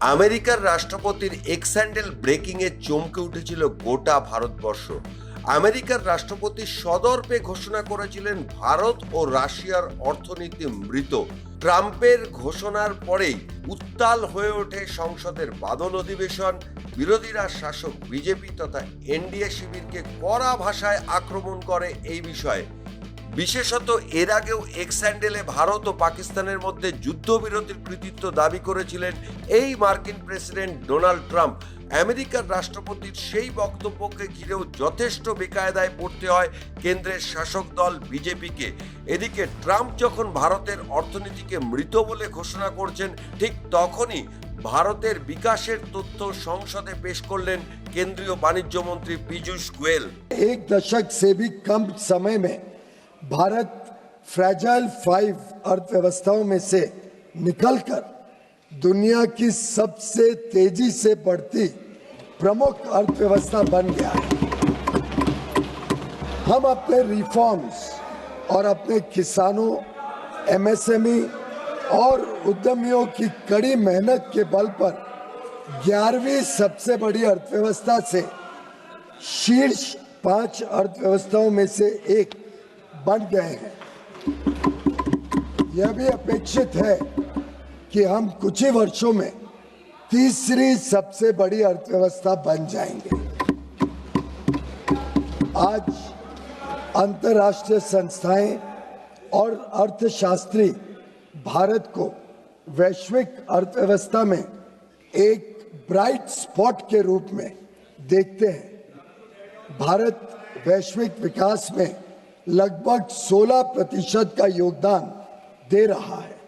আমেরিকার রাষ্ট্রপতির এক্স ব্রেকিংয়ে চমকে উঠেছিল গোটা ভারতবর্ষ। আমেরিকার রাষ্ট্রপতি সদর্পে ঘোষণা করেছিলেন ভারত ও রাশিয়ার অর্থনীতি মৃত। ট্রাম্পের ঘোষণার পরেই উত্তাল হয়ে ওঠে সংসদের বাদল অধিবেশন। বিরোধীরা শাসক বিজেপি তথা এনডিএ শিবিরকে কড়া ভাষায় আক্রমণ করে এই বিষয়ে। বিশেষত এর আগেও এক স্যান্ডেলে ভারত ও পাকিস্তানের মধ্যে যুদ্ধবিরতির কৃতিত্ব দাবি করেছিলেন এই মার্কিন প্রেসিডেন্ট ডোনাল্ড ট্রাম্প। আমেরিকার রাষ্ট্রপতির সেই বক্তব্যকে ঘিরেও যথেষ্ট বেকায়দায় পড়তে হয় কেন্দ্রের শাসক দল বিজেপিকে। এদিকে ট্রাম্প যখন ভারতের অর্থনীতিকে মৃত বলে ঘোষণা করছেন, ঠিক তখনই ভারতের বিকাশের তথ্য সংসদে পেশ করলেন কেন্দ্রীয় বাণিজ্য মন্ত্রী পীযূষ গোয়েল। এক দশক সে ভি কম সময় মে भारत फ्रैजाइल फाइव अर्थव्यवस्थाओं में से निकलकर दुनिया की सबसे तेज़ी से बढ़ती प्रमुख अर्थव्यवस्था बन गया है। हम अपने रिफॉर्म्स और अपने किसानों एमएसएमई और उद्यमियों की कड़ी मेहनत के बल पर ग्यारहवीं सबसे बड़ी अर्थव्यवस्था से शीर्ष पाँच अर्थव्यवस्थाओं में से एक बन गए। हैं यह भी अपेक्षित है कि हम कुछ ही वर्षों में तीसरी सबसे बड़ी अर्थव्यवस्था बन जाएँगे। आज अंतर्राष्ट्रीय संस्थाएँ और अर्थशास्त्री भारत को वैश्विक अर्थव्यवस्था में एक ब्राइट स्पॉट के रूप में देखते हैं। भारत वैश्विक विकास में लगभग 16 प्रतिशत का योगदान दे रहा है।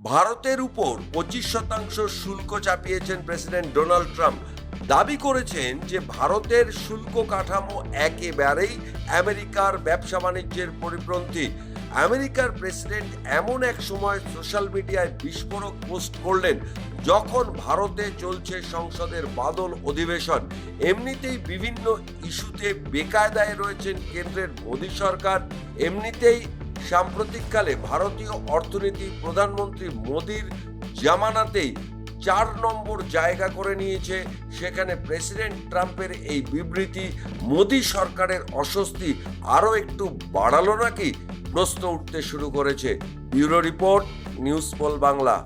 ভারতের উপর পঁচিশ শতাংশ শুল্ক চাপিয়েছেন প্রেসিডেন্ট ডোনাল্ড ট্রাম্প। দাবি করেছেন যে ভারতের শুল্ক কাঠামো একেবারেই আমেরিকার ব্যবসা বাণিজ্যের পরিপ্রন্থী আমেরিকার প্রেসিডেন্ট এমন এক সময় সোশ্যাল মিডিয়ায় বিস্ফোরক পোস্ট করলেন, যখন ভারতে চলছে সংসদের বাদল অধিবেশন। এমনিতেই বিভিন্ন ইস্যুতে বেকায়দায় রয়েছেন কেন্দ্রের মোদী সরকার। এমনিতেই সাম্প্রতিককালে ভারতীয় অর্থনীতি প্রধানমন্ত্রী মোদীর জামানাতেই চার নম্বর জায়গা করে নিয়েছে। সেখানে প্রেসিডেন্ট ট্রাম্পের এই বিবৃতি, মোদী সরকারের অস্বস্তি আরও একটু বাড়ালো নাকি? প্রশ্ন উঠতে শুরু করেছে bureau report news pole Bangla.